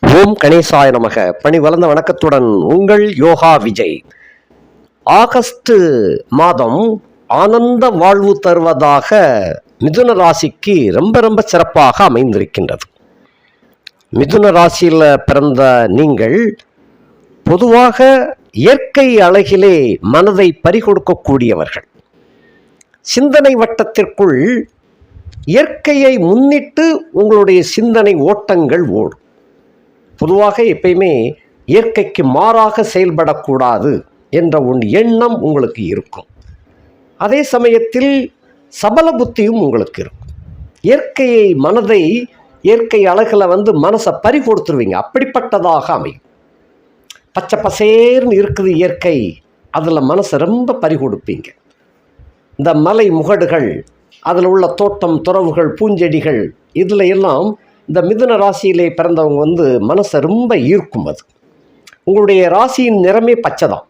ஓம் கணேசாய நமக. பணி வளர்ந்த வணக்கத்துடன் உங்கள் யோகா விஜய். ஆகஸ்ட் மாதம் ஆனந்த வாழ்வு தருவதாக மிதுன ராசிக்கு ரொம்ப ரொம்ப சிறப்பாக அமைந்திருக்கின்றது. மிதுன ராசியில் பிறந்த நீங்கள் பொதுவாக இயற்கை அழகிலே மனதை பறிகொடுக்கக்கூடியவர்கள். சிந்தனை வட்டத்திற்குள் இயற்கையை முன்னிட்டு உங்களுடைய சிந்தனை ஓட்டங்கள் ஓடும். பொதுவாக எப்பயுமே இயற்கைக்கு மாறாக செயல்படக்கூடாது என்ற உன் எண்ணம் உங்களுக்கு இருக்கும். அதே சமயத்தில் சபல புத்தியும் உங்களுக்கு இருக்கும். இயற்கையை மனதை இயற்கை அழகில் வந்து மனசை பறி கொடுத்துருவீங்க அப்படிப்பட்டதாக அமையும். பச்சை பசேர்னு இருக்குது இயற்கை அதில் மனசை ரொம்ப பறி கொடுப்பீங்க இந்த மலை முகடுகள் அதில் உள்ள தோட்டம் துறவுகள் பூஞ்செடிகள் இதில் எல்லாம் இந்த மிதுன ராசியிலே பிறந்தவங்க வந்து மனசை ரொம்ப ஈர்க்கும் அது. உங்களுடைய ராசியின் நிறமே பச்சை தான்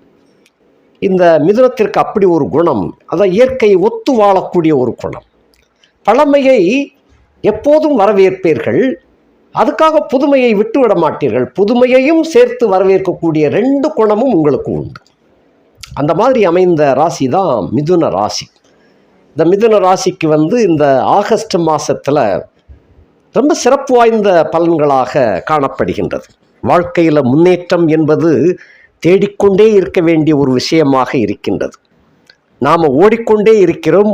இந்த மிதுனத்திற்கு அப்படி ஒரு குணம் அதான் இயற்கை ஒத்து வாழக்கூடிய ஒரு குணம். பழமையை எப்போதும் வரவேற்பீர்கள் அதுக்காக புதுமையை விட்டு விட மாட்டீர்கள். புதுமையையும் சேர்த்து வரவேற்கக்கூடிய ரெண்டு குணமும் உங்களுக்கு உண்டு. அந்த மாதிரி அமைந்த ராசி தான் மிதுன ராசி. இந்த மிதுன ராசிக்கு வந்து இந்த ஆகஸ்ட் மாதத்தில் ரொம்ப சிறப்பு வாய்ந்த பலன்களாக காணப்படுகின்றது. வாழ்க்கையில் முன்னேற்றம் என்பது தேடிக்கொண்டே இருக்க வேண்டிய ஒரு விஷயமாக இருக்கின்றது. நாம் ஓடிக்கொண்டே இருக்கிறோம்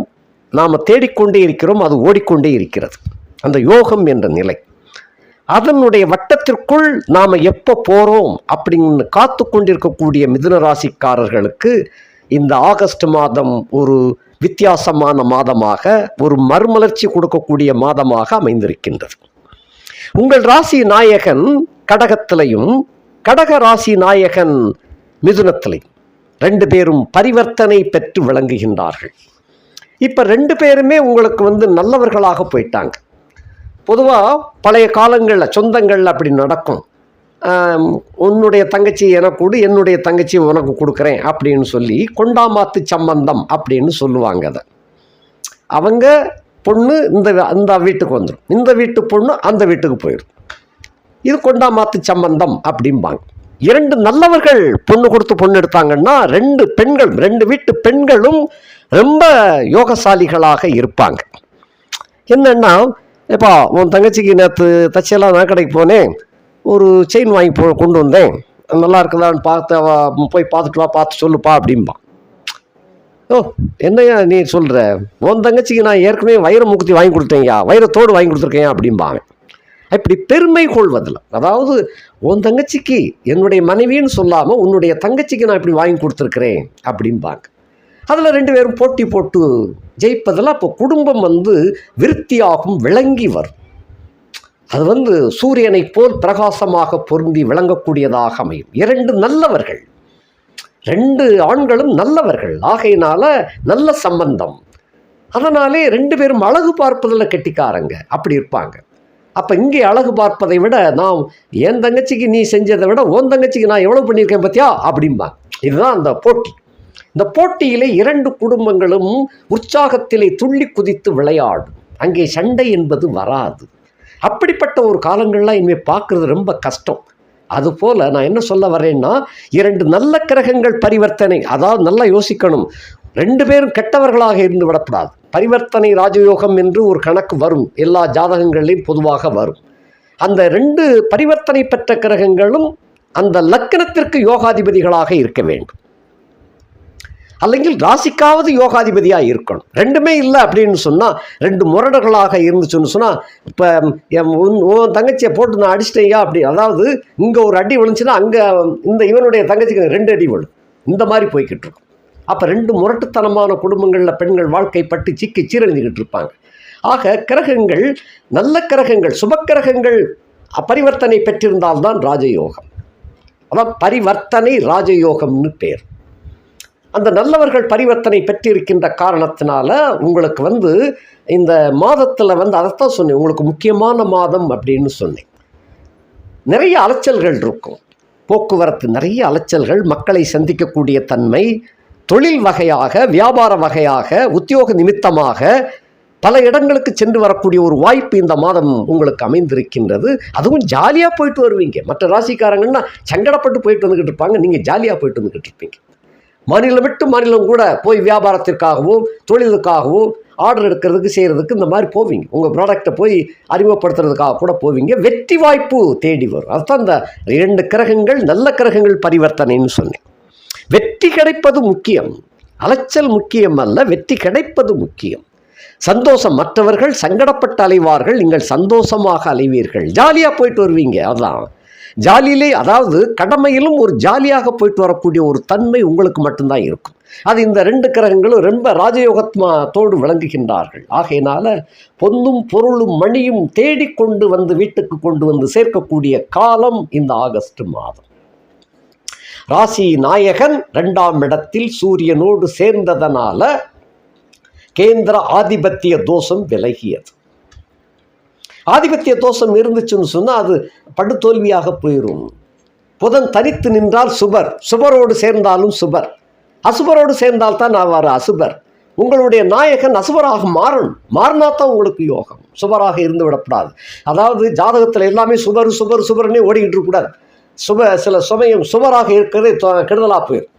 நாம் தேடிக்கொண்டே இருக்கிறோம் அது ஓடிக்கொண்டே இருக்கிறது. அந்த யோகம் என்ற நிலை. அதனுடைய வட்டத்திற்குள் நாம் எப்போ போகிறோம் அப்படின்னு காத்து கொண்டிருக்கக்கூடிய மிதுன ராசிக்காரர்களுக்கு இந்த ஆகஸ்ட் மாதம் ஒரு வித்தியாசமான மாதமாக ஒரு மறுமலர்ச்சி கொடுக்கக்கூடிய மாதமாக அமைந்திருக்கின்றது. உங்கள் ராசி நாயகன் கடகத்திலையும் கடக ராசி நாயகன் மிதுனத்திலையும் ரெண்டு பேரும் பரிவர்த்தனை பெற்று விளங்குகின்றார்கள். இப்போ ரெண்டு பேருமே உங்களுக்கு வந்து நல்லவர்களாக போயிட்டாங்க. பொதுவாக பழைய காலங்களில் சொந்தங்களில் அப்படி நடக்கும். உன்னுடைய தங்கச்சி எனக்கு கொடு என்னுடைய தங்கச்சி உனக்கு கொடுக்குறேன் அப்படின்னு சொல்லி கொண்டாமாத்து சம்பந்தம் அப்படின்னு சொல்லுவாங்க அதை. அவங்க பொண்ணு இந்த அந்த வீட்டுக்கு வந்துடும் இந்த வீட்டு பொண்ணு அந்த வீட்டுக்கு போயிடும் இது கொண்டாமாத்து சம்பந்தம் அப்படிம்பாங்க. இரண்டு நல்லவர்கள் பொண்ணு கொடுத்து பொண்ணு எடுத்தாங்கன்னா ரெண்டு பெண்கள் ரெண்டு வீட்டு பெண்களும் ரொம்ப யோகசாலிகளாக இருப்பாங்க. என்னன்னா இப்போ உன் தங்கச்சிக்கு நேற்று தச்செல்லாம் நான் கடைக்கு போனேன். ஒரு செயின் வாங்கி போ கொண்டு வந்தேன். நல்லா இருக்குதான்னு பார்த்து போய் பார்த்துட்டு வா பார்த்து சொல்லுப்பா அப்படிம்பான் ஓ என்னய்யா நீ சொல்கிற உன் தங்கச்சிக்கு நான் ஏற்கனவே வைர முக்தி வாங்கி கொடுத்தேன்யா. வைரத்தோடு வாங்கி கொடுத்துருக்கேன் அப்படிம்பாங்க இப்படி பெருமை கொள்வதில் அதாவது உன் தங்கச்சிக்கு என்னுடைய மனைவின்னு சொல்லாமல் உன்னுடைய தங்கச்சிக்கு நான் இப்படி வாங்கி கொடுத்துருக்குறேன் அப்படிம்பாங்க. அதில் ரெண்டு பேரும் போட்டி போட்டு ஜெயிப்பதில் அப்போ குடும்பம் வந்து விருத்தியாகும் விளங்கி வரும். அது வந்து சூரியனைப் போல் பிரகாசமாக பொருந்தி விளங்கக்கூடியதாக அமையும். இரண்டு நல்லவர்கள். ரெண்டு ஆண்களும் நல்லவர்கள். ஆகையினால நல்ல சம்பந்தம். அதனாலே ரெண்டு பேரும் அழகு பார்ப்பதில் கெட்டிக்காரங்க. அப்படி இருப்பாங்க. அப்போ இங்கே அழகு பார்ப்பதை விட நான் என் தங்கச்சிக்கு நீ செஞ்சதை விட உன் தங்கச்சிக்கு நான் எவ்வளோ பண்ணியிருக்கேன் பார்த்தியா அப்படிம்பாங்க. இதுதான் அந்த போட்டி. இந்த போட்டியிலே இரண்டு குடும்பங்களும் உற்சாகத்திலே துள்ளி குதித்து விளையாடும். அங்கே சண்டை என்பது வராது. அப்படிப்பட்ட ஒரு காலங்கள்லாம் இனிமேல் பார்க்குறது ரொம்ப கஷ்டம். அதுபோல் நான் என்ன சொல்ல வரேன்னா இரண்டு நல்ல கிரகங்கள் பரிவர்த்தனை அதாவது நல்லா யோசிக்கணும். ரெண்டு பேரும் கெட்டவர்களாக இருந்து விடப்படாது. பரிவர்த்தனை ராஜயோகம் என்று ஒரு கணக்கு வரும். எல்லா ஜாதகங்களிலும் பொதுவாக வரும். அந்த ரெண்டு பரிவர்த்தனை பெற்ற கிரகங்களும் அந்த லக்கணத்திற்கு யோகாதிபதிகளாக இருக்க வேண்டும். அல்லங்கில் ராசிக்காவது யோகாதிபதியாக இருக்கணும் ரெண்டுமே இல்லை அப்படின்னு சொன்னால் ரெண்டு முரடர்களாக இருந்துச்சுன்னு சொன்னால் இப்போ என் உன் உன் தங்கச்சியை போட்டு நான் அடிச்சிட்டேயா அப்படி அதாவது இங்கே ஒரு அடி விழுந்துச்சுன்னா அங்கே இந்த இவனுடைய தங்கச்சிக்கு ரெண்டு அடி விழும் இந்த மாதிரி போய்கிட்டு இருக்கும். அப்போ ரெண்டு முரட்டுத்தனமான குடும்பங்களில் பெண்கள் வாழ்க்கைப்பட்டு சிக்கி சீரழிஞ்சுக்கிட்டு இருப்பாங்க. ஆக கிரகங்கள் நல்ல கிரகங்கள் சுபக்கிரகங்கள் பரிவர்த்தனை பெற்றிருந்தால்தான் ராஜயோகம். அதான் பரிவர்த்தனை ராஜயோகம்னு பேர். அந்த நல்லவர்கள் பரிவர்த்தனை பெற்றிருக்கின்ற காரணத்தினால உங்களுக்கு வந்து இந்த மாதத்தில் வந்து அதைத்தான் சொன்னேன் உங்களுக்கு முக்கியமான மாதம் அப்படின்னு சொன்னேன். நிறைய அலைச்சல்கள் இருக்கும். போக்குவரத்து நிறைய அலைச்சல்கள் மக்களை சந்திக்கக்கூடிய தன்மை தொழில் வகையாக வியாபார வகையாக உத்தியோக நிமித்தமாக பல இடங்களுக்கு சென்று வரக்கூடிய ஒரு வாய்ப்பு இந்த மாதம் உங்களுக்கு அமைந்திருக்கின்றது. அதுவும் ஜாலியாக போயிட்டு வருவீங்க. மற்ற ராசிக்காரங்கன்னா சங்கடப்பட்டு போயிட்டு வந்துக்கிட்டு இருப்பாங்க. நீங்கள் ஜாலியாக போயிட்டு வந்துக்கிட்டு இருப்பீங்க. மாநிலம் விட்டு மாநிலம் கூட போய் வியாபாரத்திற்காகவும் தொழிலுக்காகவும் ஆர்டர் எடுக்கிறதுக்கு செய்கிறதுக்கு இந்த மாதிரி போவீங்க. உங்கள் ப்ராடக்டை போய் அறிமுகப்படுத்துறதுக்காக கூட போவீங்க. வெற்றி வாய்ப்பு தேடி வரும். அதுதான் இந்த இரண்டு கிரகங்கள் நல்ல கிரகங்கள் பரிவர்த்தனைன்னு சொன்னேன். வெற்றி கிடைப்பது முக்கியம். அலைச்சல் முக்கியம் அல்ல வெற்றி கிடைப்பது முக்கியம். சந்தோஷம் மற்றவர்கள் சங்கடப்பட்டு அலைவார்கள் நீங்கள் சந்தோஷமாக அலைவீர்கள். ஜாலியாக போயிட்டு வருவீங்க அதான். ஜாலியிலே அதாவது கடமையிலும் ஒரு ஜாலியாக போயிட்டு வரக்கூடிய ஒரு தன்மை உங்களுக்கு மட்டும்தான் இருக்கும். அது இந்த ரெண்டு கிரகங்களும் ரொம்ப ராஜயோகத்மாத்தோடு விளங்குகின்றார்கள். ஆகையினால பொந்தும் பொருளும் மணியும் தேடிக்கொண்டு வந்து வீட்டுக்கு கொண்டு வந்து சேர்க்கக்கூடிய காலம் இந்த ஆகஸ்ட் மாதம். ராசி நாயகன் ரெண்டாம் இடத்தில் சூரியனோடு சேர்ந்ததனால கேந்திர ஆதிபத்திய தோஷம் விலகியது. ஆதிபத்திய தோஷம் இருந்துச்சுன்னு சொன்னால் அது படுதோல்வியாக போயிடும் புதன் தனித்து நின்றால் சுபர். சுபரோடு சேர்ந்தாலும் சுபர். அசுபரோடு சேர்ந்தால் தான் ஆவார் அசுபர். உங்களுடைய நாயகன் அசுபராக மாறணும். மாறினா தான் உங்களுக்கு யோகம். சுபராக இருந்து விடப்படாது. அதாவது ஜாதகத்தில் எல்லாமே சுபர் சுபர் சுபர்னே ஓடிக்கிட்டு இருக்கக்கூடாது சுப சில சமயம் சுபராக இருக்கிறதே கெடுதலாக போயிடும்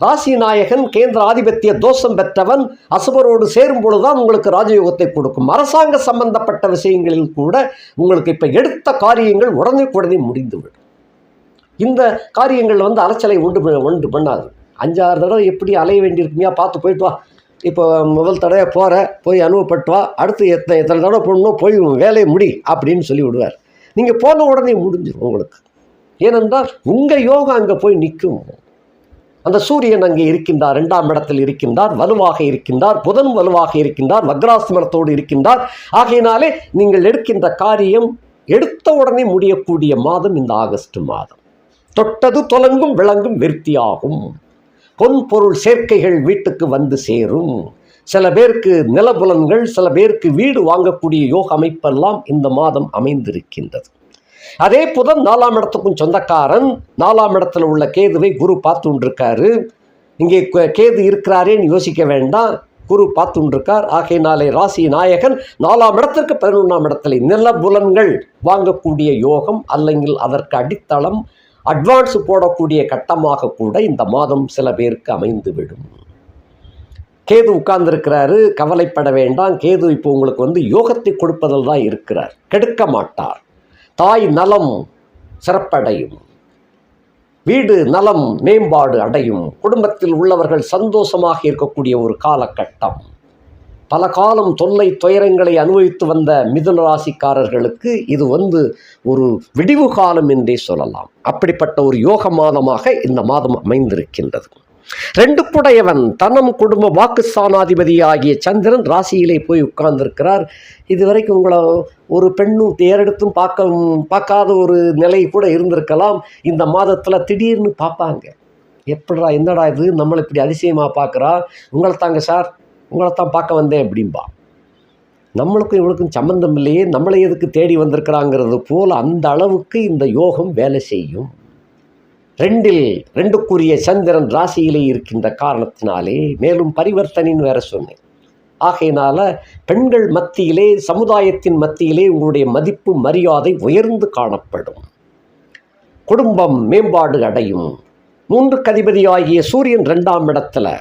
ராசி நாயகன் கேந்திர ஆதிபத்திய தோஷம் பெற்றவன் அசுபரோடு சேரும் பொழுதுதான் உங்களுக்கு ராஜயோகத்தை கொடுக்கும். அரசாங்க சம்பந்தப்பட்ட விஷயங்களில் கூட உங்களுக்கு இப்போ எடுத்த காரியங்கள் உடனே உடனே முடிந்துவிடும். இந்த காரியங்கள் வந்து அலைச்சலை உண்டு உண்டு பண்ணாது. அஞ்சாறு தடவை எப்படி அலைய வேண்டியிருக்குமையா? பார்த்து போயிட்டு வா. இப்போ முதல் தடவை போகிற போய் அனுபவப்பட்டு வா. அடுத்து எத்தனை எத்தனை தடவை போடணும் போய் வேலையை முடி அப்படின்னு சொல்லி விடுவார். நீங்கள் போன உடனே முடிஞ்சிடும் உங்களுக்கு. ஏனென்றால் உங்கள் யோகம் அங்கே போய் நிற்கும். அந்த சூரியன் அங்கே இருக்கின்றார் இரண்டாம் இடத்தில் இருக்கின்றார் வலுவாக இருக்கின்றார் புதன் வலுவாக இருக்கின்றார் வக்ராஸ்மரத்தோடு இருக்கின்றார். ஆகையினாலே நீங்கள் எடுக்கின்ற காரியம் எடுத்த உடனே முடியக்கூடிய மாதம் இந்த ஆகஸ்ட் மாதம். தொட்டது தொலங்கும் விளங்கும் விருத்தியாகும். பொன்பொருள் சேர்க்கைகள் வீட்டுக்கு வந்து சேரும். சில பேருக்கு நிலபுலன்கள் சில பேருக்கு வீடு வாங்கக்கூடிய யோக அமைப்பெல்லாம் இந்த மாதம் அமைந்திருக்கின்றது. அதே புதன் நாலாம் இடத்துக்கும் சொந்தக்காரன். நாலாம் இடத்துல உள்ள கேதுவை குரு பார்த்துருக்காரு இங்கே கேது இருக்கிறாரேன்னு யோசிக்க வேண்டாம். குரு பார்த்துண்டிருக்கார். ஆகையினாலே ராசி நாயகன் நாலாம் இடத்திற்கு பதினொன்றாம் இடத்துல நிலபுலன்கள் வாங்கக்கூடிய யோகம் அல்லங்கில் அதற்கு அடித்தளம் அட்வான்ஸ் போடக்கூடிய கட்டமாக கூட இந்த மாதம் சில பேருக்கு அமைந்துவிடும். கேது உட்கார்ந்திருக்கிறாரு. கவலைப்பட வேண்டாம். கேது இப்போ உங்களுக்கு வந்து யோகத்தை கொடுப்பதில் தான் இருக்கிறார். கெடுக்க மாட்டார். தாய் நலம் சிறப்படையும். வீடு நலம் மேம்பாடு அடையும். குடும்பத்தில் உள்ளவர்கள் சந்தோஷமாக இருக்கக்கூடிய ஒரு காலகட்டம். பல காலம் தொல்லை துயரங்களை அனுபவித்து வந்த மிதுன ராசிக்காரர்களுக்கு இது வந்து ஒரு விடிவு காலம் என்றே சொல்லலாம். அப்படிப்பட்ட ஒரு யோக மாதமாக இந்த மாதம் அமைந்திருக்கின்றது. ரெண்டு புடையவன் தனம் குடும்ப வாக்குஸ்தானாதிபதி ஆகிய சந்திரன் ராசியிலே போய் உட்கார்ந்திருக்கிறார். இதுவரைக்கும் உங்களை ஒரு பெண்ணும் தேரெடுத்தும் பார்க்க பார்க்காத ஒரு நிலை கூட இருந்திருக்கலாம். இந்த மாதத்தில் திடீர்னு பார்ப்பாங்க. எப்படிடா என்னடா இது? நம்மளை இப்படி அதிசயமாக பார்க்குறா? உங்களை தாங்க சார் உங்களை தான் பார்க்க வந்தேன் அப்படின்பா நம்மளுக்கும் இவளுக்கும் சம்மந்தம் இல்லையே. நம்மளை எதுக்கு தேடி வந்திருக்கிறாங்கிறது போல் அந்த அளவுக்கு இந்த யோகம் வேலை செய்யும். ரெண்டில் ரெண்டுக்குரிய சந்திரன் ராசியிலே இருக்கின்ற காரணத்தினாலே மேலும் பரிவர்த்தனைன்னு வேற சொன்னேன். ஆகையினால பெண்கள் மத்தியிலே சமுதாயத்தின் மத்தியிலே உங்களுடைய மதிப்பு மரியாதை உயர்ந்து காணப்படும். குடும்பம் மேம்பாடு அடையும். மூன்று கதிபதியாகிய சூரியன் ரெண்டாம் இடத்துல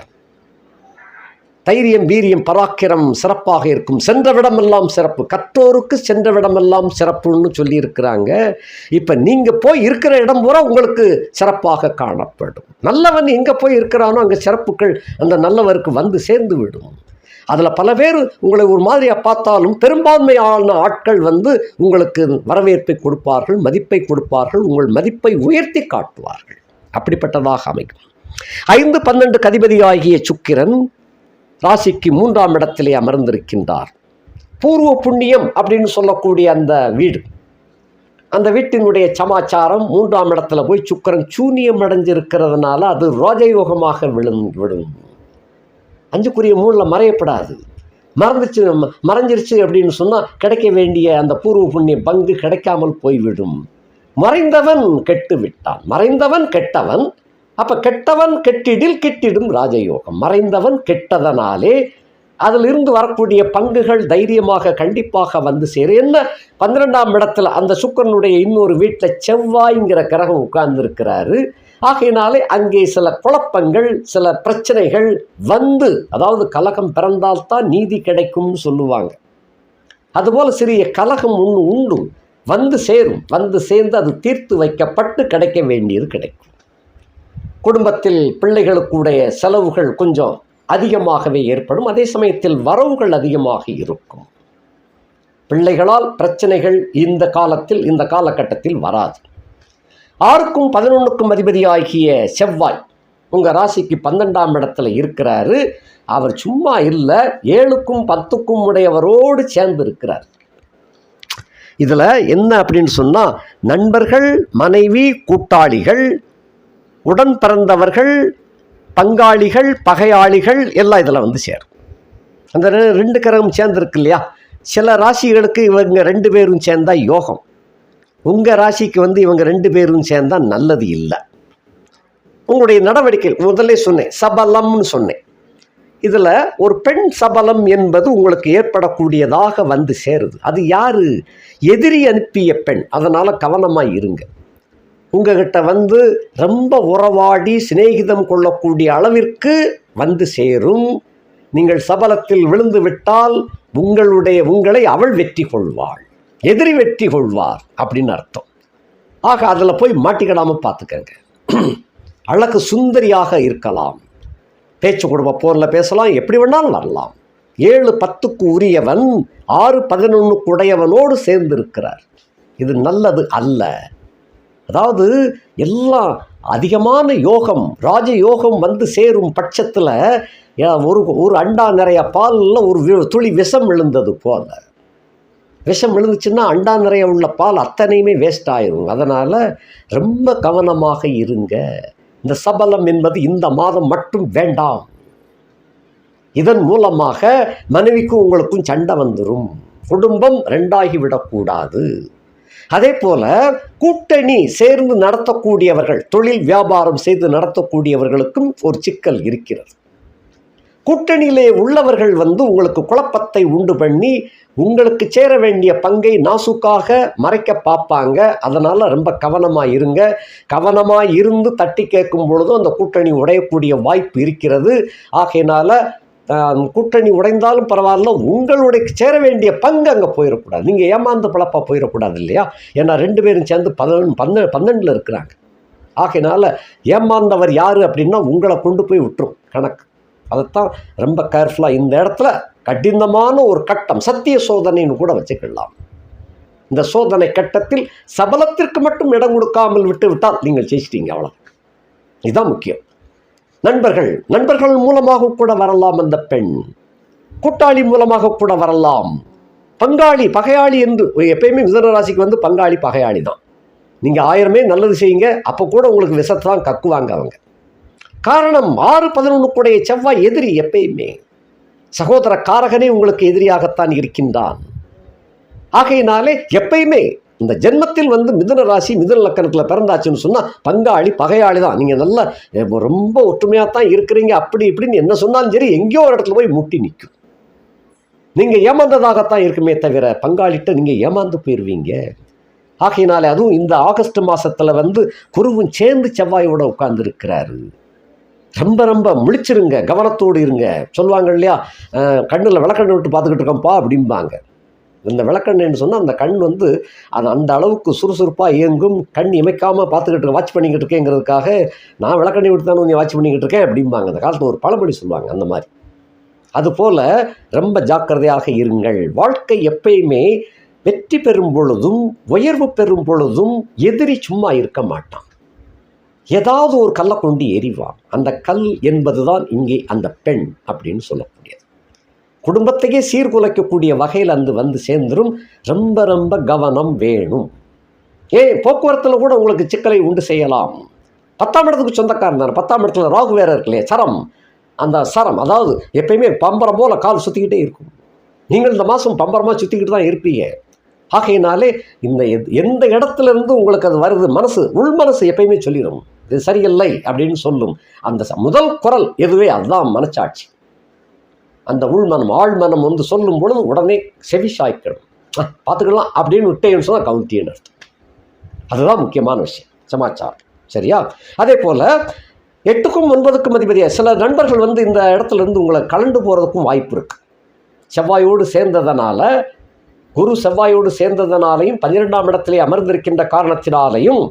தைரியம் வீரியம் பராக்கிரம் சிறப்பாக இருக்கும். சென்றவிடமெல்லாம் சிறப்பு. கற்றோருக்கு சென்றவிடமெல்லாம் சிறப்புன்னு சொல்லியிருக்கிறாங்க. இப்போ நீங்கள் போய் இருக்கிற இடம் பூரா உங்களுக்கு சிறப்பாக காணப்படும். நல்லவன் எங்கே போய் இருக்கிறானோ அங்கே சிறப்புகள் அந்த நல்லவருக்கு வந்து சேர்ந்து விடும். அதில் பல பேர் உங்களை ஒரு மாதிரியாக பார்த்தாலும் பெரும்பான்மையான ஆட்கள் வந்து உங்களுக்கு வரவேற்பை கொடுப்பார்கள் மதிப்பை கொடுப்பார்கள் உங்கள் மதிப்பை உயர்த்தி காட்டுவார்கள். அப்படிப்பட்டதாக அமைக்கும். ஐந்து பன்னெண்டு கதிபதியாகிய சுக்கிரன் ராசிக்கு மூன்றாம் இடத்திலே அமர்ந்திருக்கின்றார். பூர்வ புண்ணியம் அப்படின்னு சொல்லக்கூடிய அந்த வீடு. அந்த வீட்டினுடைய சமாச்சாரம் மூன்றாம் இடத்துல போய் சுக்கிரன் சூனியம் அடைஞ்சிருக்கிறதுனால அது ரோஜயோகமாக விழும் விடும். அஞ்சுக்குரிய மூணில் மறையப்படாது. மறந்துச்சு மறைஞ்சிருச்சு அப்படின்னு சொன்னால் கிடைக்க வேண்டிய அந்த பூர்வ புண்ணிய பங்கு கிடைக்காமல் போய்விடும். மறைந்தவன் கெட்டு விட்டான் மறைந்தவன் கெட்டவன் அப்போ கெட்டவன் கெட்டிடில் கெட்டிடும் ராஜயோகம். மறைந்தவன் கெட்டதனாலே அதிலிருந்து வரக்கூடிய பங்குகள் தைரியமாக கண்டிப்பாக வந்து சேரும் என்ன? பன்னிரெண்டாம் இடத்துல அந்த சுக்கரனுடைய இன்னொரு வீட்டில் செவ்வாய்ங்கிற கிரகம் உட்கார்ந்துருக்கிறாரு. ஆகையினாலே அங்கே சில குழப்பங்கள் சில பிரச்சனைகள் வந்து அதாவது கலகம் பிறந்தால்தான் நீதி கிடைக்கும்னு சொல்லுவாங்க. அதுபோல் சிறிய கலகம் ஒன்று உண்டு. வந்து சேரும். வந்து சேர்ந்து அது தீர்த்து வைக்கப்பட்டு கிடைக்க வேண்டியது கிடைக்கும். குடும்பத்தில் பிள்ளைகளுக்குடைய செலவுகள் கொஞ்சம் அதிகமாகவே ஏற்படும். அதே சமயத்தில் வரவுகள் அதிகமாக இருக்கும். பிள்ளைகளால் பிரச்சனைகள் இந்த காலத்தில் இந்த காலகட்டத்தில் வராது. ஆறுக்கும் பதினொன்றுக்கும் அதிபதியாகிய செவ்வாய் உங்கள் ராசிக்கு பன்னெண்டாம் இடத்துல இருக்கிறாரு. அவர் சும்மா இல்லை ஏழுக்கும் பத்துக்கும் உடையவரோடு சேர்ந்து இருக்கிறார். இதில் என்ன அப்படின்னு சொன்னால் நண்பர்கள் மனைவி கூட்டாளிகள் உடன் பிறந்தவர்கள் பங்காளிகள் பகையாளிகள் எல்லாம் இதில் வந்து சேரும். அந்த ரெண்டு கிரகம் சேர்ந்துருக்கு இல்லையா? சில ராசிகளுக்கு இவங்க ரெண்டு பேரும் சேர்ந்தால் யோகம். உங்கள் ராசிக்கு வந்து இவங்க ரெண்டு பேரும் சேர்ந்தால் நல்லது இல்லை. உங்களுடைய நடவடிக்கை முதல்ல சொன்னேன் சபலம்னு சொன்னேன். இதில் ஒரு பெண் சபலம் என்பது உங்களுக்கு ஏற்படக்கூடியதாக வந்து சேருது. அது யார்? எதிரி அனுப்பிய பெண். அதனால் கவனமாக இருங்க. உங்ககிட்ட வந்து ரொம்ப உறவாடி சிநேகிதம் கொள்ளக்கூடிய அளவிற்கு வந்து சேரும். நீங்கள் சபலத்தில் விழுந்து விட்டால் உங்களுடைய உங்களை அவள் வெற்றி கொள்வாள். எதிரி வெற்றி கொள்வார் அப்படின்னு அர்த்தம். ஆக அதில் போய் மாட்டிக்கிடாமல் பார்த்துக்கங்க. அழகு சுந்தரியாக இருக்கலாம். பேச்சு குடும்ப போரில் பேசலாம் எப்படி வேணாலும் வரலாம். ஏழு பத்துக்கு உரியவன் ஆறு பதினொன்றுக்கு உடையவனோடு சேர்ந்து இருக்கிறார் இது நல்லது அல்ல. அதாவது எல்லாம் அதிகமான யோகம் ராஜ யோகம் வந்து சேரும் பட்சத்தில் ஒரு ஒரு அண்டா நிறைய பாலில் ஒரு வி- துளி விஷம் விழுந்தது போல. விஷம் விழுந்துச்சுன்னா அண்டா நிறைய உள்ள பால் அத்தனையுமே வேஸ்ட் ஆயிரும். அதனால் ரொம்ப கவனமாக இருங்க. இந்த சபலம் என்பது இந்த மாதம் மட்டும் வேண்டாம். இதன் மூலமாக மனைவிக்கும் உங்களுக்கும் சண்டை வந்துடும் குடும்பம் ரெண்டாகி விடக்கூடாது. அதே போல கூட்டணி சேர்ந்து நடத்தக்கூடியவர்கள் தொழில் வியாபாரம் செய்து நடத்தக்கூடியவர்களுக்கும் ஒரு சிக்கல் இருக்கிறது. கூட்டணியிலே உள்ளவர்கள் வந்து உங்களுக்கு குழப்பத்தை உண்டு பண்ணி உங்களுக்கு சேர வேண்டிய பங்கை நாசுக்காக மறைக்க பார்ப்பாங்க. அதனால் ரொம்ப கவனமாக இருங்க. கவனமாக இருந்து தட்டி கேட்கும் பொழுதும் அந்த கூட்டணி உடையக்கூடிய வாய்ப்பு இருக்கிறது. ஆகையினால கூட்டணி உடைந்தாலும் பரவாயில்ல உங்களுடைய சேர வேண்டிய பங்கு அங்கே போயிடக்கூடாது நீங்கள் ஏமாந்து பழப்பா போயிடக்கூடாது இல்லையா? ஏன்னா ரெண்டு பேரும் சேர்ந்து பதினொன்று பன்னெண்டு பன்னெண்டில் இருக்கிறாங்க. ஆகையினால ஏமாந்தவர் யார் அப்படின்னா உங்களை கொண்டு போய் விட்டுரும் கணக்கு. அதைத்தான் ரொம்ப கேர்ஃபுல்லாக இந்த இடத்துல கடினமான ஒரு கட்டம் சத்திய சோதனைன்னு கூட வச்சுக்கலாம். இந்த சோதனை கட்டத்தில் சபலத்திற்கு மட்டும் இடம் கொடுக்காமல் விட்டு விட்டால் நீங்கள் ஜெயிச்சிட்டீங்க அவ்வளோ இதுதான் முக்கியம். நண்பர்கள் நண்பர்கள் மூலமாக கூட வரலாம் அந்த பெண். கூட்டாளி மூலமாக கூட வரலாம். பங்காளி பகையாளி என்று எப்பயுமே மிதன ராசிக்கு வந்து பங்காளி பகையாளி தான். நீங்கள் ஆயிரமே நல்லது செய்யுங்க அப்போ கூட உங்களுக்கு விஷத்தை தான் கக்குவாங்க அவங்க. காரணம் ஆறு பதினொன்றுக்குடைய செவ்வாய் எதிரி எப்பயுமே. சகோதர காரகனே உங்களுக்கு எதிரியாகத்தான் இருக்கின்றான். ஆகையினாலே எப்பயுமே இந்த ஜென்மத்தில் வந்து மிதுன ராசி மிதுன லக்கணத்தில் பிறந்தாச்சுன்னு சொன்னால் பங்காளி பகையாளி தான். நீங்கள் நல்லா ரொம்ப ஒற்றுமையாக தான் இருக்கிறீங்க. அப்படி இப்படின்னு என்ன சொன்னாலும் சரி எங்கேயோ ஒரு இடத்துல போய் முட்டி நிற்கும் நீங்கள் ஏமாந்ததாகத்தான் இருக்குமே தவிர பங்காளிட்ட நீங்கள் ஏமாந்து போயிடுவீங்க ஆகையினாலே அதுவும் இந்த ஆகஸ்ட் மாதத்தில் வந்து குருவும் சேர்ந்து செவ்வாயோட உட்கார்ந்துருக்கிறாரு. ரொம்ப ரொம்ப முழிச்சிருங்க கவனத்தோடு இருங்க. சொல்லுவாங்க இல்லையா? கண்ணில் விளக்கண்ணு விட்டு பார்த்துக்கிட்டு இருக்கோம்ப்பா அப்படிம்பாங்க. இந்த விளக்கண்ணுன்னு சொன்னால் அந்த கண் வந்து அது அந்த அளவுக்கு சுறுசுறுப்பாக இயங்கும். கண் இமைக்காமல் பார்த்துக்கிட்டு வாட்ச் பண்ணிக்கிட்டு இருக்கேங்கிறதுக்காக நான் விளக்கண்ணை விட்டு தானே நீ வாட்ச் பண்ணிக்கிட்டு இருக்கேன் அப்படிம்பாங்க. அந்த காலத்தில் ஒரு பழமொழி சொல்லுவாங்க அந்த மாதிரி. அதுபோல் ரொம்ப ஜாக்கிரதையாக இருங்கள். வாழ்க்கை எப்பயுமே வெற்றி பெறும் பொழுதும் உயர்வு பெறும் பொழுதும் எதிரி சும்மா இருக்க மாட்டான். ஏதாவது ஒரு கல்லை கொண்டு எறிவான். அந்த கல் என்பதுதான் இங்கே அந்த பெண் அப்படின்னு சொல்லக்கூடியது. குடும்பத்தையே சீர்குலைக்கக்கூடிய வகையில் அந்த வந்து சேர்ந்துரும். ரொம்ப ரொம்ப கவனம் வேணும். ஏன் போக்குவரத்தில் கூட உங்களுக்கு சிக்கலை உண்டு செய்யலாம். பத்தாம் இடத்துக்கு சொந்தக்காரன் தானே பத்தாம் இடத்துல ராகு வேற இருக்கு இல்லையா சரம். அந்த சரம் அதாவது எப்பயுமே பம்பரம் போல் கால் சுற்றிக்கிட்டே இருக்கும். நீங்கள் இந்த மாதம் பம்பரமாக சுற்றிக்கிட்டு தான் இருப்பீங்க. ஆகையினாலே இந்த எத்- எந்த இடத்துல இருந்து உங்களுக்கு அது வருது மனசு உள் மனசு எப்பயுமே சொல்லிடும் இது சரியில்லை அப்படின்னு சொல்லும். அந்த முதல் குரல் எதுவே அதுதான் மனச்சாட்சி. அந்த உள்மனம் ஆழ்மனம் வந்து சொல்லும் பொழுது உடனே செவி சாய்க்கணும். பார்த்துக்கலாம் அப்படின்னு விட்டேன்னு சொன்னால் கவுந்தியன் அர்த்தம். அதுதான் முக்கியமான விஷயம். சமாச்சாரம். சரியா? அதே போல் எட்டுக்கும் ஒன்பதுக்கும் அதிபதியாக சில நண்பர்கள் வந்து இந்த இடத்துல இருந்து உங்களை கலண்டு போகிறதுக்கும் வாய்ப்பு இருக்குது செவ்வாயோடு சேர்ந்ததனால குரு செவ்வாயோடு சேர்ந்ததனாலையும் பன்னிரெண்டாம் இடத்திலே அமர்ந்திருக்கின்ற காரணத்தினாலையும்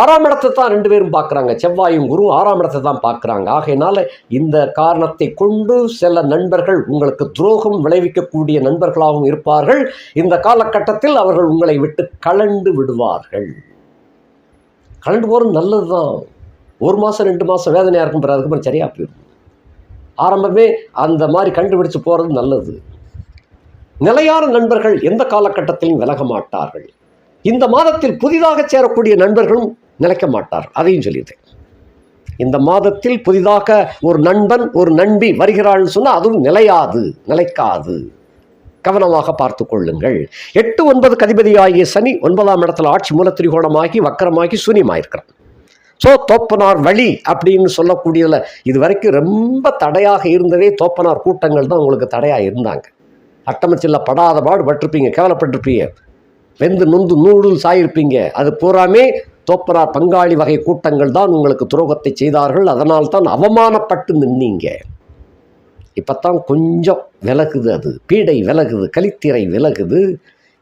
ஆறாம் இடத்தை தான் ரெண்டு பேரும் பார்க்குறாங்க. செவ்வாயும் குரு ஆறாம் இடத்தை தான் பார்க்குறாங்க. ஆகையினால இந்த காரணத்தை கொண்டு சில நண்பர்கள் உங்களுக்கு துரோகம் விளைவிக்கக்கூடிய நண்பர்களாகவும் இருப்பார்கள். இந்த காலகட்டத்தில் அவர்கள் உங்களை விட்டு கலண்டு விடுவார்கள். கலண்டு போகிறது நல்லது தான் ஒரு மாதம் ரெண்டு மாதம் வேதனையாக இருக்கும் பிறகு அதுக்கப்புறம் சரியாக போயிடும். ஆரம்பமே அந்த மாதிரி கண்டுபிடிச்சு போகிறது நல்லது. நிலையான நண்பர்கள் எந்த காலகட்டத்திலும் விலக மாட்டார்கள். இந்த மாதத்தில் புதிதாக சேரக்கூடிய நண்பர்களும் நிலைக்க மாட்டார் அதையும் சொல்லியிருக்கேன் இந்த மாதத்தில் புதிதாக ஒரு நண்பன் ஒரு நண்பி வருகிறாள்னு சொன்னால் அதுவும் நிலையாது நிலைக்காது. கவனமாக பார்த்து கொள்ளுங்கள். எட்டு ஒன்பது கதிபதி ஆகிய சனி ஒன்பதாம் இடத்துல ஆட்சி மூல திரிகோணமாகி வக்கரமாகி சூன்யமாயிருக்கிறான் ஸோ தோப்பனார் வழி அப்படின்னு சொல்லக்கூடியதில் இது வரைக்கும் ரொம்ப தடையாக இருந்ததே தோப்பனார் கூட்டங்கள் தான் உங்களுக்கு தடையாக இருந்தாங்க. அட்டமச்சில்ல படாத பாடு பட்டிருப்பீங்க கேவலப்பட்டிருப்பீங்க. வெந்து நொந்து நூடுல் சாயிருப்பீங்க அது பூராமே தோப்பனார் பங்காளி வகை கூட்டங்கள் தான் உங்களுக்கு துரோகத்தை செய்தார்கள். அதனால் தான் அவமானப்பட்டு நின்னீங்க. இப்போத்தான் கொஞ்சம் விலகுது அது. பீடை விலகுது கலித்திரை விலகுது.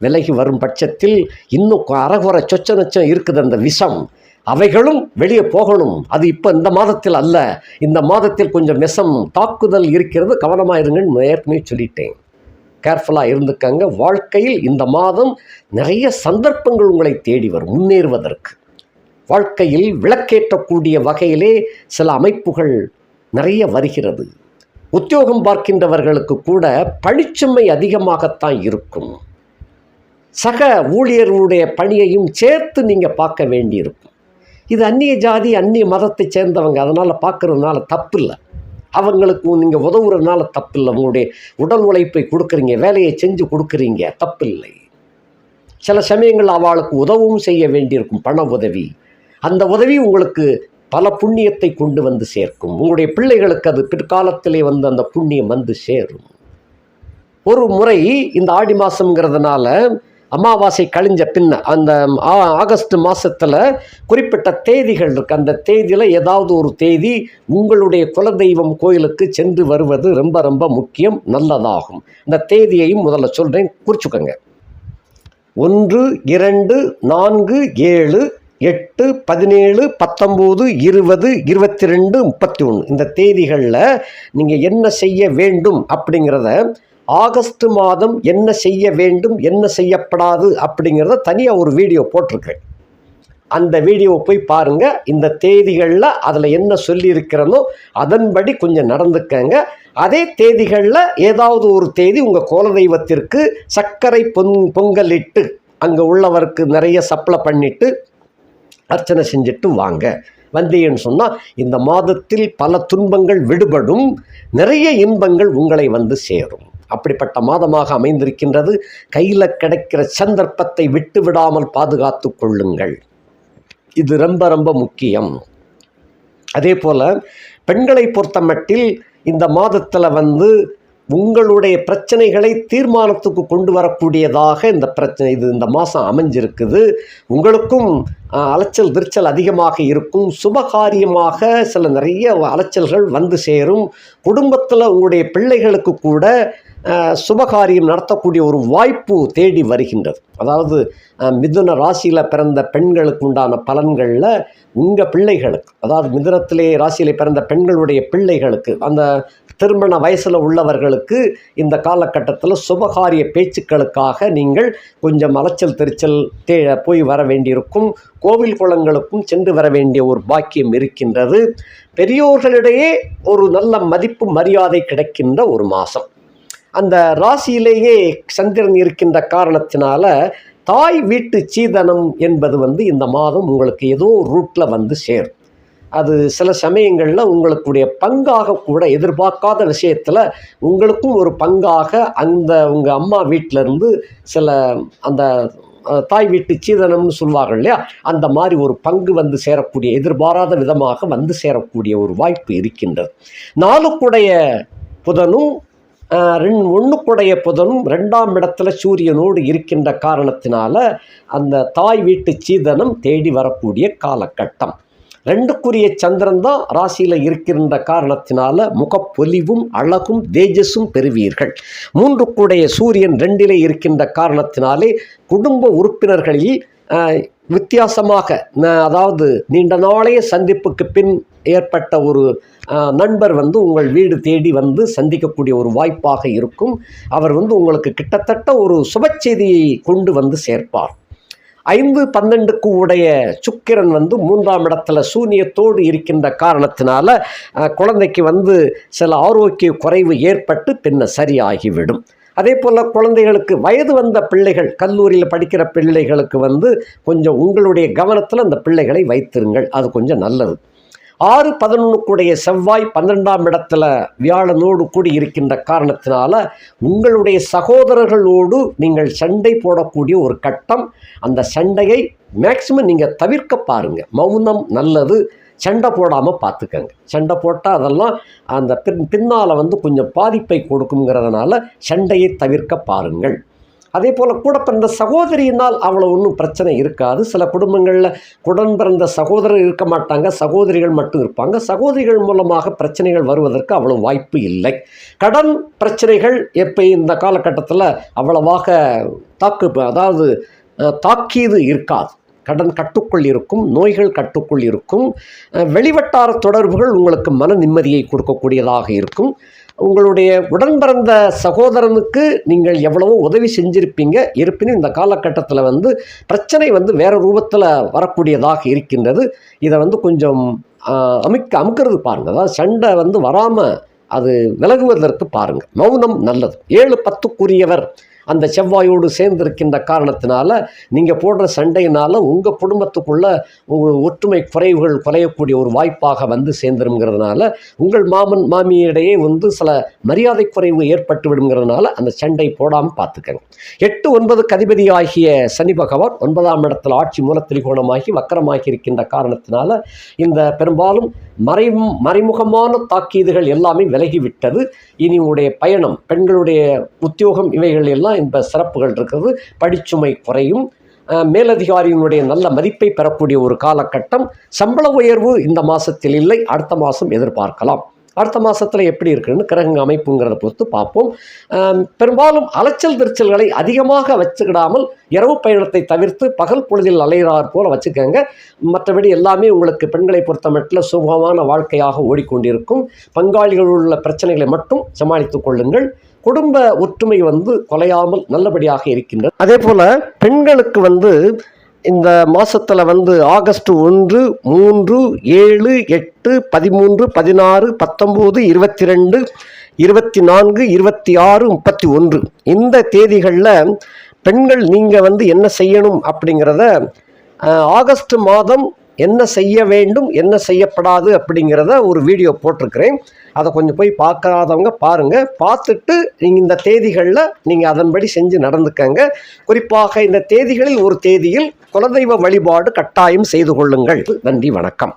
விலகி வரும் பட்சத்தில் இன்னும் அறகுறை சொச்ச நச்சம் இருக்குது அந்த விஷம். அவைகளும் வெளியே போகணும். அது இப்போ இந்த மாதத்தில் அல்ல. இந்த மாதத்தில் கொஞ்சம் விஷம் தாக்குதல் இருக்கிறது. கவனமாக இருங்கன்னு ஏற்கனவே சொல்லிட்டேன். கேர்ஃபுல்லாக இருந்துக்கங்க. வாழ்க்கையில் இந்த மாதம் நிறைய சந்தர்ப்பங்கள் உங்களை தேடி வரும். முன்னேறுவதற்கு. வாழ்க்கையில் விளக்கேற்றக்கூடிய வகையிலே சில அமைப்புகள் நிறைய வருகிறது. உத்தியோகம் பார்க்கின்றவர்களுக்கு கூட பணிச்சுமை அதிகமாகத்தான் இருக்கும். சக ஊழியர்களுடைய பணியையும் சேர்த்து நீங்கள் பார்க்க வேண்டியிருக்கும். இது அந்நிய ஜாதி அந்நிய மதத்தை சேர்ந்தவங்க அதனால் பார்க்கறதுனால தப்பு இல்லை அவங்களுக்கு நீங்கள் உதவுறதுனால தப்பு இல்லை உங்களுடைய உடல் உழைப்பை கொடுக்குறீங்க வேலையை செஞ்சு கொடுக்குறீங்க தப்பில்லை. சில சமயங்கள் அவளுக்கு உதவும் செய்ய வேண்டியிருக்கும் பண உதவி. அந்த உதவி உங்களுக்கு பல புண்ணியத்தை கொண்டு வந்து சேர்க்கும். உங்களுடைய பிள்ளைகளுக்கு அது பிற்காலத்திலே வந்து அந்த புண்ணியம் வந்து சேரும். ஒரு முறை இந்த ஆடி மாதங்கிறதுனால அமாவாசை கழிஞ்ச பின்ன அந்த ஆ- ஆகஸ்ட் மாதத்தில் குறிப்பிட்ட தேதிகள் இருக்கு. அந்த தேதியில் ஏதாவது ஒரு தேதி உங்களுடைய குலதெய்வம் கோயிலுக்கு சென்று வருவது ரொம்ப ரொம்ப முக்கியம் நல்லதாகும். இந்த தேதியையும் முதல்ல சொல்கிறேன் குறிச்சுக்கோங்க. ஒன்று இரண்டு நான்கு ஏழு எட்டு பதினேழு பத்தொம்போது இருபது இருபத்தி ரெண்டு முப்பத்தி ஒன்று இந்த தேதிகளில் நீங்கள் என்ன செய்ய வேண்டும் அப்படிங்கிறத ஆகஸ்ட் மாதம் என்ன செய்ய வேண்டும் என்ன செய்யப்படாது அப்படிங்கிறத தனியாக ஒரு வீடியோ போட்டிருக்கேன் அந்த வீடியோவை போய் பாருங்கள் இந்த தேதிகளில் அதில் என்ன சொல்லியிருக்கிறனோ அதன்படி கொஞ்சம் நடந்துக்கங்க. அதே தேதிகளில் ஏதாவது ஒரு தேதி உங்கள் குலதெய்வத்திற்கு சர்க்கரை பொங் பொங்கலிட்டு அங்கே உள்ளவருக்கு நிறைய சப்ளை பண்ணிவிட்டு அர்ச்சனை செஞ்சுட்டு வாங்க. வந்தீங்கன்னு சொன்னால் இந்த மாதத்தில் பல துன்பங்கள் விடுபடும் நிறைய இன்பங்கள் உங்களை வந்து சேரும். அப்படிப்பட்ட மாதமாக அமைந்திருக்கின்றது. கையில் கிடைக்கிற சந்தர்ப்பத்தை விட்டு விடாமல் பாதுகாத்து கொள்ளுங்கள். இது ரொம்ப ரொம்ப முக்கியம். அதே போல் பெண்களை பொறுத்த மட்டில் இந்த மாதத்தில் வந்து உங்களுடைய பிரச்சனைகளை தீர்மானத்துக்கு கொண்டு வரக்கூடியதாக இந்த பிரச்சனை இது இந்த மாதம் அமைஞ்சிருக்குது. உங்களுக்கும் அலைச்சல் விரிச்சல் அதிகமாக இருக்கும். சுபகாரியமாக சில நிறைய அலைச்சல்கள் வந்து சேரும். குடும்பத்தில் உங்களுடைய பிள்ளைகளுக்கு கூட சுபகாரியம் நடத்தக்கூடிய ஒரு வாய்ப்பு தேடி வருகின்றது. அதாவது மிதுன ராசியில் பிறந்த பெண்களுக்கு உண்டான பலன்களில் உங்கள் பிள்ளைகளுக்கு அதாவது மிதுனத்திலே ராசியில் பிறந்த பெண்களுடைய பிள்ளைகளுக்கு அந்த திருமண வயசில் உள்ளவர்களுக்கு இந்த காலகட்டத்தில் சுபகாரிய பேச்சுக்களுக்காக நீங்கள் கொஞ்சம் அலைச்சல் தெரிச்சல் தே போய் வர வேண்டியிருக்கும். கோவில் குளங்களுக்கும் சென்று வர வேண்டிய ஒரு பாக்கியம் இருக்கின்றது. பெரியோர்களிடையே ஒரு நல்ல மதிப்பு மரியாதை கிடைக்கின்ற ஒரு மாதம் அந்த ராசியிலேயே சந்திரன் இருக்கின்ற காரணத்தினால தாய் வீட்டு சீதனம் என்பது வந்து இந்த மாதம் உங்களுக்கு ஏதோ ரூட்டில் வந்து சேரும். அது சில சமயங்களில் உங்களுக்குடைய பங்காக கூட எதிர்பார்க்காத விஷயத்தில் உங்களுக்கும் ஒரு பங்காக அந்த உங்கள் அம்மா வீட்டிலருந்து சில அந்த தாய் வீட்டு சீதனம்னு சொல்லுவார்கள் இல்லையா? அந்த மாதிரி ஒரு பங்கு வந்து சேரக்கூடிய எதிர்பாராத விதமாக வந்து சேரக்கூடிய ஒரு வாய்ப்பு இருக்கின்றது. நாளுக்குடைய புதனும் ரெண் ஒன்றுக்குடைய புதனும் ரெண்டாம் இடத்துல சூரியனோடு இருக்கின்ற காரணத்தினால அந்த தாய் வீட்டு சீதனம் தேடி வரக்கூடிய காலகட்டம். ரெண்டுக்குரிய சந்திரன் தான் ராசியில் இருக்கின்ற காரணத்தினால முகப்பொலிவும் அழகும் தேஜஸும் பெறுவீர்கள். மூன்றுக்குடைய சூரியன் ரெண்டிலே இருக்கின்ற காரணத்தினாலே குடும்ப உறுப்பினர்களில் வித்தியாசமாக அதாவது நீண்ட நாளைய சந்திப்புக்கு பின் ஏற்பட்ட ஒரு நண்பர் வந்து உங்கள் வீடு தேடி வந்து சந்திக்கக்கூடிய ஒரு வாய்ப்பாக இருக்கும். அவர் வந்து உங்களுக்கு கிட்டத்தட்ட ஒரு சுப செய்தியை கொண்டு வந்து சேர்ப்பார். ஐந்து பன்னெண்டுக்கு உடைய சுக்கிரன் வந்து மூன்றாம் இடத்துல சூனியத்தோடு இருக்கின்ற காரணத்தினால குழந்தைக்கு வந்து சில ஆரோக்கிய குறைவு ஏற்பட்டு பின்ன சரியாகிவிடும். அதே போல் குழந்தைகளுக்கு வயது வந்த பிள்ளைகள் கல்லூரியில் படிக்கிற பிள்ளைகளுக்கு வந்து கொஞ்சம் உங்களுடைய கவனத்தில் அந்த பிள்ளைகளை வைத்திருங்கள். அது கொஞ்சம் நல்லது. ஆறு பதினொன்றுக்குடைய செவ்வாய் பன்னிரெண்டாம் இடத்துல வியாழனோடு கூடி இருக்கின்ற காரணத்தினால உங்களுடைய சகோதரர்களோடு நீங்கள் சண்டை போடக்கூடிய ஒரு கட்டம். அந்த சண்டையை மேக்சிமம் நீங்கள் தவிர்க்க பாருங்கள் மௌனம் நல்லது. சண்டை போடாமல் பார்த்துக்கங்க. சண்டை போட்டால் அதெல்லாம் அந்த பின் பின்னால் வந்து கொஞ்சம் பாதிப்பை கொடுக்குங்கிறதுனால சண்டையை தவிர்க்க பாருங்கள். அதே போல் கூட பிறந்த சகோதரியினால் அவ்வளோ ஒன்றும் பிரச்சனை இருக்காது. சில குடும்பங்களில் குடன் பிறந்த சகோதரர் இருக்க மாட்டாங்க. சகோதரிகள் மட்டும் இருப்பாங்க. சகோதரிகள் மூலமாக பிரச்சனைகள் வருவதற்கு அவ்வளோ வாய்ப்பு இல்லை. கடன் பிரச்சனைகள் எப்போ இந்த காலகட்டத்தில் அவ்வளவாக தாக்கு அதாவது தாக்கியது தாக்கீது இருக்காது. கடன் கட்டுக்குள் இருக்கும் நோய்கள் கட்டுக்குள் இருக்கும். வெளிவட்டார தொடர்புகள் உங்களுக்கு மன நிம்மதியை கொடுக்கக்கூடியதாக இருக்கும். உங்களுடைய உடன் பிறந்த சகோதரனுக்கு நீங்கள் எவ்வளவோ உதவி செஞ்சிருப்பீங்க. இருப்பினும் இந்த காலகட்டத்தில் வந்து பிரச்சனை வந்து வேறு ரூபத்தில் வரக்கூடியதாக இருக்கின்றது. இதை வந்து கொஞ்சம் அமைக்க அமுக்கிறது பாருங்கள் அதாவது சண்டை வந்து வராமல் அது விலகுவதற்கு பாருங்கள் மௌனம் நல்லது. ஏழு பத்துக்குரியவர். அந்த செவ்வாயோடு சேர்ந்திருக்கின்ற காரணத்தினால நீங்கள் போடுற சண்டையினால் உங்கள் குடும்பத்துக்குள்ள ஒற்றுமை குறைவுகள் குறையக்கூடிய ஒரு வாய்ப்பாக வந்து சேர்ந்துருங்கிறதுனால உங்கள் மாமன் மாமியிடையே வந்து சில மரியாதை குறைவு ஏற்பட்டு விடுங்கிறதுனால அந்த சண்டை போடாமல் பார்த்துக்கங்க. எட்டு ஒன்பது கதிபதி ஆகிய சனி பகவான் ஒன்பதாம் இடத்தில் ஆட்சி மூலத்திரிகோணமாகி வக்கரமாகி இருக்கின்ற காரணத்தினால இந்த பெரும்பாலும் மறை மறைமுகமான தாக்கீதுகள் எல்லாமே விலகிவிட்டது. இனி உடைய பயணம் பெண்களுடைய உத்தியோகம் இவைகள் எல்லாம் இந்த சிறப்புகள் இருக்கிறது. படிச்சுமை குறையும். மேலதிகாரியினுடைய நல்ல மதிப்பை பெறக்கூடிய ஒரு காலகட்டம். சம்பள உயர்வு இந்த மாதத்தில் இல்லை. அடுத்த மாதம் எதிர்பார்க்கலாம். அடுத்த மாதத்தில் எப்படி இருக்குன்னு கிரகங்க அமைப்புங்கிறத பொறுத்து பார்ப்போம். பெரும்பாலும் அலைச்சல் திருச்சல்களை அதிகமாக வச்சுக்கிடாமல் இரவு பயணத்தை தவிர்த்து பகல் பொழுதில் அலைகிறார் போல வச்சுக்கோங்க. மற்றபடி எல்லாமே உங்களுக்கு பெண்களை பொறுத்த மட்டில் சுகமான வாழ்க்கையாக ஓடிக்கொண்டிருக்கும். பங்காளிகள் உள்ள பிரச்சனைகளை மட்டும் சமாளித்துக் கொள்ளுங்கள். குடும்ப ஒற்றுமை வந்து கொலையாமல் நல்லபடியாக இருக்கின்றது அதே போல் பெண்களுக்கு வந்து இந்த மாதத்தில் வந்து ஆகஸ்ட் ஒன்று மூன்று ஏழு எட்டு பதிமூன்று பதினாறு பத்தொம்போது இருபத்தி ரெண்டு இருபத்தி நான்கு இருபத்தி ஆறு முப்பத்தி ஒன்று இந்த தேதிகளில் பெண்கள் நீங்கள் வந்து என்ன செய்யணும் அப்படிங்கிறத ஆகஸ்ட் மாதம் என்ன செய்ய வேண்டும் என்ன செய்யப்படாது அப்படிங்கிறத ஒரு வீடியோ போட்டிருக்கிறேன். அதை கொஞ்சம் போய் பார்க்காதவங்க பாருங்கள் பார்த்துட்டு நீங்கள் இந்த தேதிகளில் நீங்கள் அதன்படி செஞ்சு நடந்துக்கங்க. குறிப்பாக இந்த தேதிகளில் ஒரு தேதியில் குலதெய்வ வழிபாடு கட்டாயம் செய்து கொள்ளுங்கள். நன்றி வணக்கம்.